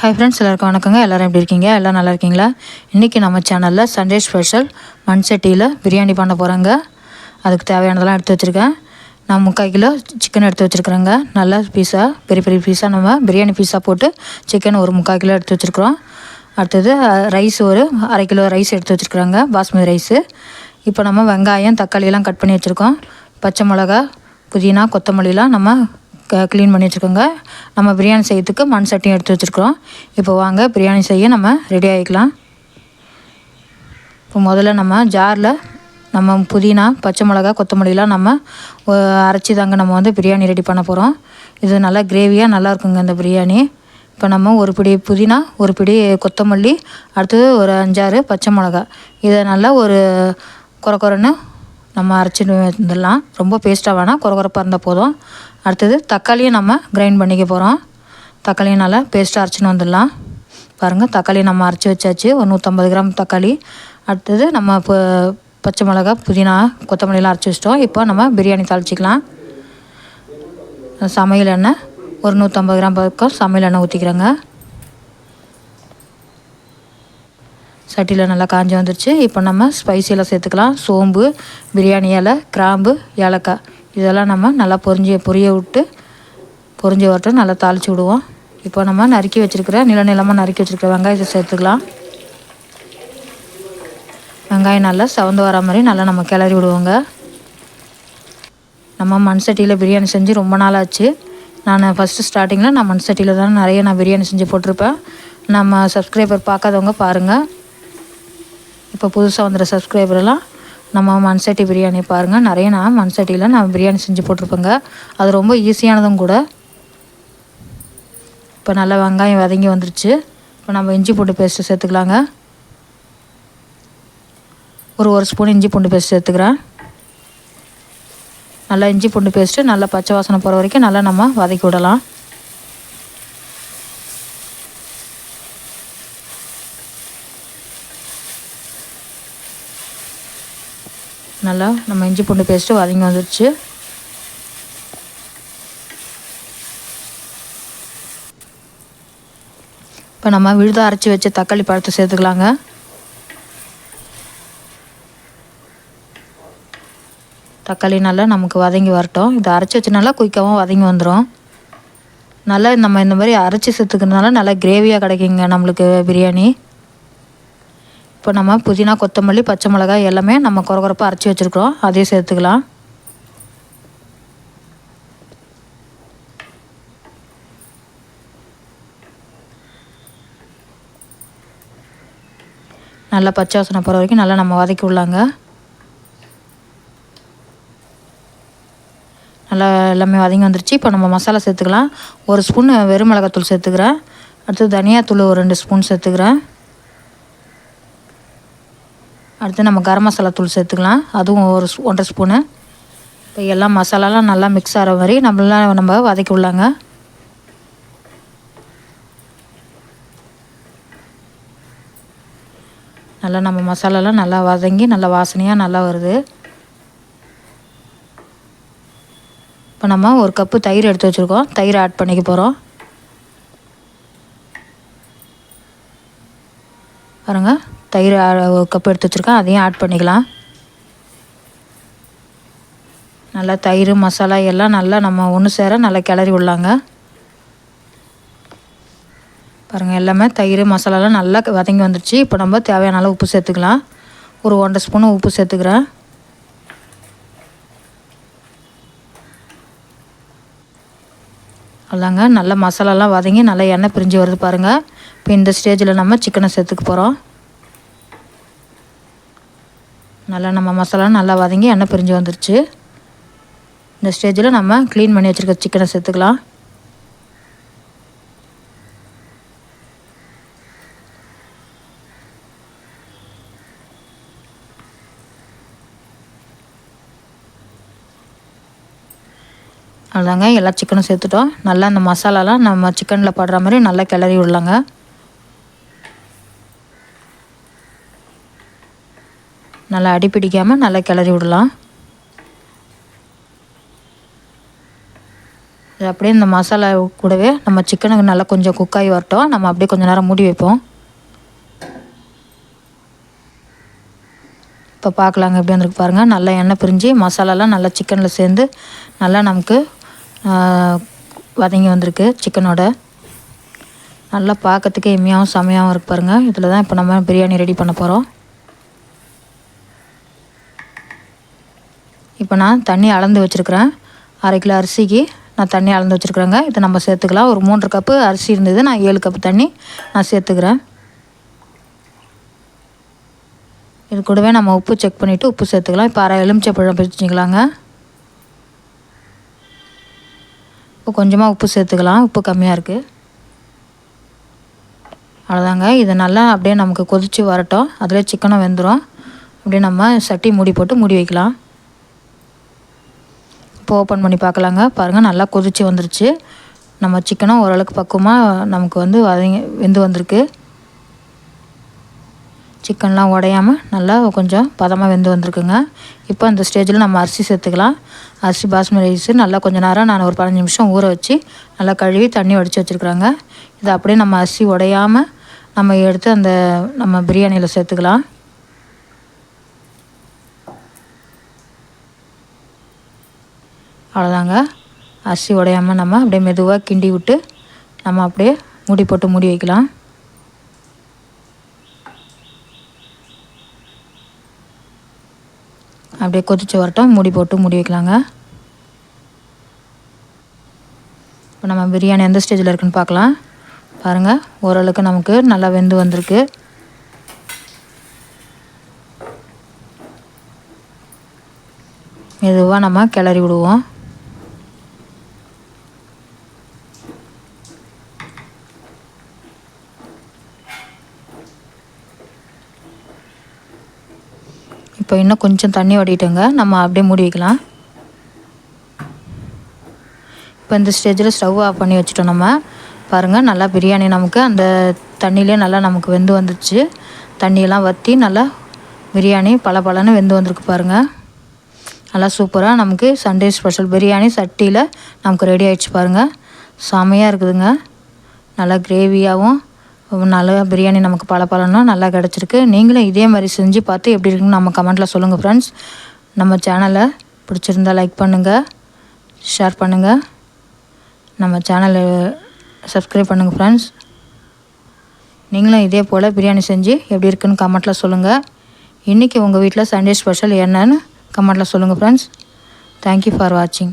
Hi friends எல்லாருக்கும் வணக்கங்க. எல்லோரும் எப்படி இருக்கீங்க? எல்லாம் நல்லா இருக்கீங்களா? இன்றைக்கி நம்ம சேனலில் சண்டே ஸ்பெஷல் மண் சட்டியில் பிரியாணி பண்ண போகிறாங்க அதுக்கு தேவையானதெல்லாம் எடுத்து வச்சுருக்கேன். நான் முக்கால் கிலோ சிக்கன் எடுத்து வச்சுருக்குறேங்க. நல்ல பீஸாக பெரிய பெரிய பீஸாக நம்ம பிரியாணி பீஸாக போட்டு சிக்கன் ஒரு முக்கால் கிலோ எடுத்து வச்சுருக்குறோம். அடுத்தது ரைஸ் ஒரு அரை கிலோ ரைஸ் எடுத்து வச்சுருக்குறாங்க. பாஸ்மதி ரைஸு இப்போ நம்ம வெங்காயம் தக்காளியெல்லாம் கட் பண்ணி வச்சுருக்கோம். பச்சை மிளகா புதினா கொத்தமல்லிலாம் நம்ம க க்ளீன் பண்ணி வச்சுருக்கோங்க நம்ம பிரியாணி செய்யறதுக்கு மண் சட்டியும் எடுத்து வச்சுருக்குறோம். இப்போ வாங்க பிரியாணி செய்ய நம்ம ரெடி ஆகிக்கலாம் இப்போ முதல்ல நம்ம ஜாரில் நம்ம புதினா பச்சை மிளகா கொத்தமல்லிலாம் நம்ம அரைச்சி தாங்க நம்ம வந்து பிரியாணி ரெடி பண்ண போகிறோம் இது நல்லா கிரேவியாக நல்லா இருக்குங்க இந்த பிரியாணி. இப்போ நம்ம ஒரு பிடி புதினா ஒரு பிடி கொத்தமல்லி அடுத்தது ஒரு அஞ்சாறு பச்சை மிளகா இதை நல்லா ஒரு குறை குறைன்னு நம்ம அரைச்சிட்டு வந்துடலாம். ரொம்ப பேஸ்ட்டாக வேணாம் குறை குறைப்பாக இருந்தால் போதும். அடுத்தது தக்காளியும் நம்ம கிரைண்ட் பண்ணிக்க போகிறோம் தக்காளியும் நல்லா பேஸ்ட்டாக அரைச்சின்னு வந்துடலாம். பாருங்கள் தக்காளி நம்ம அரைச்சி வச்சாச்சு. ஒரு நூற்றம்பது கிராம் தக்காளி. அடுத்தது நம்ம இப்போ பச்சை மிளகா புதினா கொத்தமல்லிலாம் அரைச்சி வச்சிட்டோம். இப்போ நம்ம பிரியாணி தாளிச்சிக்கலாம். சமையல் எண்ணெய். ஒரு நூற்றம்பது கிராம் பக்கம் சமையல் எண்ணெய் ஊற்றிக்கிறேங்க சட்டியில் நல்லா காஞ்சி வந்துருச்சு. இப்போ நம்ம ஸ்பைசியெல்லாம் சேர்த்துக்கலாம். சோம்பு பிரியாணி இலை கிராம்பு ஏலக்காய். இதெல்லாம் நம்ம நல்லா பொரிஞ்சு பொரிய விட்டு பொரிஞ்சு வரட்டும் நல்லா தாளித்து விடுவோம். இப்போ நம்ம நறுக்கி வச்சுருக்கிற நில நிலமாக நறுக்கி வச்சுருக்கிற வெங்காயத்தை சேர்த்துக்கலாம். வெங்காயம் நல்லா சவந்து வர மாதிரி நல்லா நம்ம கிளறி விடுவோங்க. நம்ம மண் சட்டியில் பிரியாணி செஞ்சு ரொம்ப நாள் ஆச்சு. நான் ஃபஸ்ட்டு ஸ்டார்டிங்கில் நான் மண் சட்டியில் தான் நிறைய நான் பிரியாணி செஞ்சு போட்டிருப்பேன். நம்ம சப்ஸ்கிரைபர் பார்க்காதவங்க பாருங்கள் இப்போ புதுசாக வந்துடுற சப்ஸ்கிரைபர்லாம் நம்ம மண் சட்டி பிரியாணி பாருங்கள் நிறைய நான் மண்சட்டியில் நான் பிரியாணி செஞ்சு போட்டிருப்பேங்க. அது ரொம்ப ஈஸியானதும் கூட. இப்போ நல்லா வெங்காயம் வதங்கி வந்துருச்சு. இப்போ நம்ம இஞ்சி பூண்டு பேஸ்ட்டு சேர்த்துக்கலாங்க. ஒரு ஒரு ஸ்பூன் இஞ்சி பூண்டு பேஸ்ட் சேர்த்துக்கிறேன். நல்லா இஞ்சி பூண்டு பேஸ்ட்டு நல்லா பச்சை வாசனை போகிற வரைக்கும் நல்லா நம்ம வதக்கி விடலாம். நல்லா நம்ம இஞ்சி பூண்டு பேஸ்ட்டு வதங்கி வந்துடுச்சு. இப்போ நம்ம விழுதாக அரைச்சி வச்ச தக்காளி பழத்தை சேர்த்துக்கலாங்க. தக்காளி நல்லா நமக்கு வதங்கி வரட்டும். இதை அரைச்சி வச்சனால குயிக்காகவும் வதங்கி வந்துடும் நல்லா நம்ம இந்த மாதிரி அரைச்சி சேர்த்துக்கிறதுனால நல்லா கிரேவியாக கிடைக்குங்க நம்மளுக்கு பிரியாணி. இப்போ நம்ம புதினா கொத்தமல்லி பச்சை மிளகாய் எல்லாமே நம்ம குறகுறப்பாக அரைச்சி வச்சுருக்குறோம். அதையும் சேர்த்துக்கலாம். நல்லா பச்சை வாசனை போகிற வரைக்கும் நல்லா நம்ம வதக்கி விடலாங்க. நல்லா எல்லாமே வதங்கி வந்துருச்சு. இப்போ நம்ம மசாலா சேர்த்துக்கலாம். ஒரு ஸ்பூன் வெறும் மிளகாத்தூள் சேர்த்துக்கிறேன். அடுத்து தனியாத்தூள் ஒரு ரெண்டு ஸ்பூன் சேர்த்துக்கிறேன். அடுத்து நம்ம கரம் மசாலா தூள் சேர்த்துக்கலாம். அதுவும் ஒரு ஒன்றரை ஸ்பூனு. இப்போ எல்லாம் மசாலாலாம் நல்லா மிக்ஸ் ஆகிற மாதிரி நம்மளாம் நம்ம வதக்கி விடலாங்க. நல்லா நம்ம மசாலாலாம் நல்லா வதங்கி நல்லா வாசனையாக நல்லா வருது. இப்போ நம்ம ஒரு கப்பு தயிர் எடுத்து வச்சுருக்கோம். தயிர் ஆட் பண்ணிக்க போகிறோம் பாருங்கள் தயிர் ஒரு கப் எடுத்து வச்சுருக்கேன். அதையும் ஆட் பண்ணிக்கலாம். நல்லா தயிர் மசாலா எல்லாம் நல்லா நம்ம ஒன்று சேர நல்லா கிளறி விடலாங்க. பாருங்கள் எல்லாமே தயிர் மசாலாலாம் நல்லா வதங்கி வந்துடுச்சு இப்போ நம்ம தேவையான அளவு உப்பு சேர்த்துக்கலாம். ஒரு ஒன்றரை ஸ்பூனு உப்பு சேர்த்துக்கிறேன். அதாங்க நல்லா மசாலாலாம் வதங்கி நல்லா எண்ணெய் பிரிஞ்சு வருது பாருங்கள் இப்போ இந்த ஸ்டேஜில் நம்ம சிக்கனை சேர்த்துக்க போகிறோம் நல்லா நம்ம மசாலா நல்லா வதங்கி எண்ணெய் பிரிஞ்சு வந்துருச்சு. இந்த ஸ்டேஜில் நம்ம க்ளீன் பண்ணி வச்சுருக்க சிக்கனை சேர்த்துக்கலாம். அவ்வளோதாங்க எல்லா சிக்கனும் சேர்த்துட்டோம். நல்லா அந்த மசாலாலாம் நம்ம சிக்கனில் படுற மாதிரி நல்லா கிளறி விடலாங்க. நல்லா அடி பிடிக்காமல் நல்லா கிளறி விடலாம். இது அப்படியே இந்த மசாலா கூடவே நம்ம சிக்கனுக்கு நல்லா கொஞ்சம் குக்காகி வரட்டும். நம்ம அப்படியே கொஞ்சம் நேரம் மூடி வைப்போம். இப்போ பார்க்கலாங்க எப்படி வந்துருக்கு பாருங்கள் நல்லா எண்ணெய் பிரிஞ்சு மசாலாலாம் நல்லா சிக்கனில் சேர்ந்து நல்லா நமக்கு வதங்கி வந்திருக்கு சிக்கனோட நல்லா பார்க்கறதுக்கு எம்மியாகவும் செமையாகவும் இருக்கு பாருங்கள் இதில் தான் இப்போ நம்ம பிரியாணி ரெடி பண்ண போகிறோம் இப்போ நான் தண்ணி அளந்து வச்சுருக்கிறேன். அரை கிலோ அரிசிக்கு நான் தண்ணி அளந்து வச்சுருக்குறேங்க. இதை நம்ம சேர்த்துக்கலாம். ஒரு மூன்று கப்பு அரிசி இருந்தது. நான் ஏழு கப்பு தண்ணி நான் சேர்த்துக்கிறேன். இது கூடவே நம்ம உப்பு செக் பண்ணிவிட்டு உப்பு சேர்த்துக்கலாம். இப்போ அரை எலுமிச்சை பழம் பிரிச்சுக்கலாங்க. இப்போ கொஞ்சமாக உப்பு சேர்த்துக்கலாம். உப்பு கம்மியாக இருக்குது அவ்வளோதாங்க. இது நல்லா அப்படியே நமக்கு கொதித்து வரட்டும். அதிலே சிக்கனும் வெந்துடும் அப்படியே நம்ம சட்டி மூடி போட்டு மூடி வைக்கலாம். இப்போ ஓப்பன் பண்ணி பார்க்கலாங்க. பாருங்கள் நல்லா கொதித்து வந்துருச்சு. நம்ம சிக்கனும் ஓரளவுக்கு பக்குவமாக நமக்கு வந்து வதங்கி வெந்து வந்திருக்கு. சிக்கன்லாம் உடையாமல் நல்லா கொஞ்சம் பதமாக வெந்து வந்திருக்குங்க. இப்போ அந்த ஸ்டேஜில் நம்ம அரிசி சேர்த்துக்கலாம். அரிசி பாஸ்மதி ரைஸ் நல்லா கொஞ்சம் நேரம் நான் ஒரு பதினஞ்சு நிமிஷம் ஊற வச்சு நல்லா கழுவி தண்ணி வடித்து வச்சுருக்குறாங்க. இதை அப்படியே நம்ம அரிசி உடையாமல் நம்ம எடுத்து அந்த நம்ம பிரியாணியில் சேர்த்துக்கலாம். அவ்வளோதாங்க. அரிசி உடையாமல் நம்ம அப்படியே மெதுவாக கிண்டி விட்டு நம்ம அப்படியே மூடி போட்டு மூடி வைக்கலாம். அப்படியே கொதிச்சு வரட்டும் மூடி போட்டு மூடி வைக்கலாங்க. இப்போ நம்ம பிரியாணி எந்த ஸ்டேஜில் இருக்குன்னு பார்க்கலாம். பாருங்கள் ஓரளவுக்கு நமக்கு நல்லா வெந்து வந்திருக்கு. மெதுவாக நம்ம கிளறி விடுவோம். இப்போ இன்னும் கொஞ்சம் தண்ணி வடிட்டுங்க நம்ம அப்படியே மூடி வைக்கலாம். இப்போ இந்த ஸ்டேஜில் ஸ்டவ் ஆஃப் பண்ணி வச்சுட்டோம் நம்ம. பாருங்கள் நல்லா பிரியாணி நமக்கு அந்த தண்ணியிலே நல்லா நமக்கு வெந்து வந்துடுச்சு தண்ணியெல்லாம் வற்றி நல்லா பிரியாணி பல பலன்னு வெந்து வந்திருக்கு பாருங்கள் நல்லா சூப்பராக நமக்கு சண்டே ஸ்பெஷல் பிரியாணி சட்டியில் நமக்கு ரெடி ஆகிடுச்சு பாருங்கள் செமையாக இருக்குதுங்க. நல்லா கிரேவியாகவும் நல்லா பிரியாணி நமக்கு பல பலனும் நல்லா கிடச்சிருக்கு. நீங்களும் இதே மாதிரி செஞ்சு பார்த்து எப்படி இருக்குன்னு நம்ம கமெண்ட்டில் சொல்லுங்கள் ஃப்ரெண்ட்ஸ் நம்ம சேனலை பிடிச்சிருந்தா லைக் பண்ணுங்கள் ஷேர் பண்ணுங்கள் நம்ம சேனலை சப்ஸ்கிரைப் பண்ணுங்கள் ஃப்ரெண்ட்ஸ் நீங்களும் இதே போல் பிரியாணி செஞ்சு எப்படி இருக்குன்னு கமெண்ட்டில் சொல்லுங்கள் இன்றைக்கி உங்கள் வீட்டில் சண்டே ஸ்பெஷல் என்னன்னு கமெண்ட்டில் சொல்லுங்கள் ஃப்ரெண்ட்ஸ் தேங்க்யூ ஃபார் வாட்சிங்